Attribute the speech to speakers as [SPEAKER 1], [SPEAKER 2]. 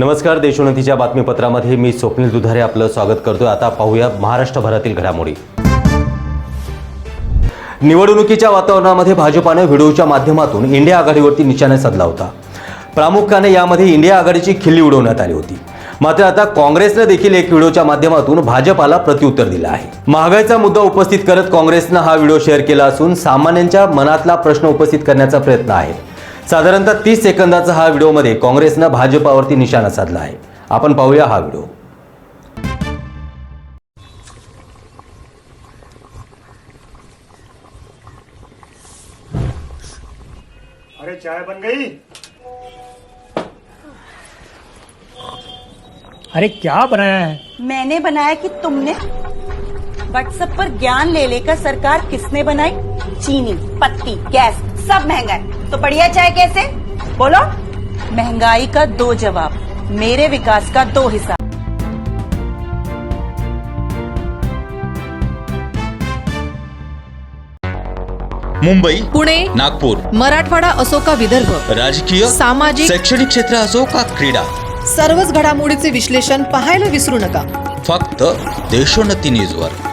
[SPEAKER 1] नमस्कार देशोन्नतीच्या बातमीपत्रामध्ये मी स्वप्नील दुधारे आपलं स्वागत करतोय. आता पाहूया महाराष्ट्रभरातील घडामोडी. निवडणुकीच्या वातावरणामध्ये भाजपाने व्हिडिओच्या माध्यमातून इंडिया आघाडीवरती निशाणा साधला होता. प्रामुख्याने यामध्ये इंडिया आघाडीची खिल्ली उडवण्यात आली होती. मात्र आता काँग्रेसनं देखील एक व्हिडिओच्या माध्यमातून भाजपाला प्रत्युत्तर दिलं आहे. महागाईचा मुद्दा उपस्थित करत काँग्रेसनं हा व्हिडिओ शेअर केला असून सामान्यांच्या मनातला प्रश्न उपस्थित करण्याचा प्रयत्न आहे. साधारणतः तीस सेकंदाचा हा व्हिडिओमध्ये काँग्रेसनं भाजपावरती निशाणा साधला आहे. आपण पाहूया हा व्हिडिओ.
[SPEAKER 2] अरे चाय बन गई? अरे क्या बनाया है?
[SPEAKER 3] मैंने बनाया कि तुमने व्हाट्सएप पर ज्ञान ले लेकर सरकार किसने बनाई? चीनी पत्ती गैस सब महंगा है तो बढ़िया चाय कैसे? बोलो। महंगाई का दो जवाब मेरे विकास का दो हिसाब
[SPEAKER 4] मुंबई
[SPEAKER 5] पुणे
[SPEAKER 4] नागपूर
[SPEAKER 5] मराठवाडा असो का विदर्भ
[SPEAKER 4] राजकीय
[SPEAKER 5] सामाजिक
[SPEAKER 4] शैक्षणिक क्षेत्र असो का क्रीडा।
[SPEAKER 5] सर्वच घडामोडीचे विश्लेषण पाहायला विसरू नका.
[SPEAKER 4] फक्त देशोन्नती न्यूजवर.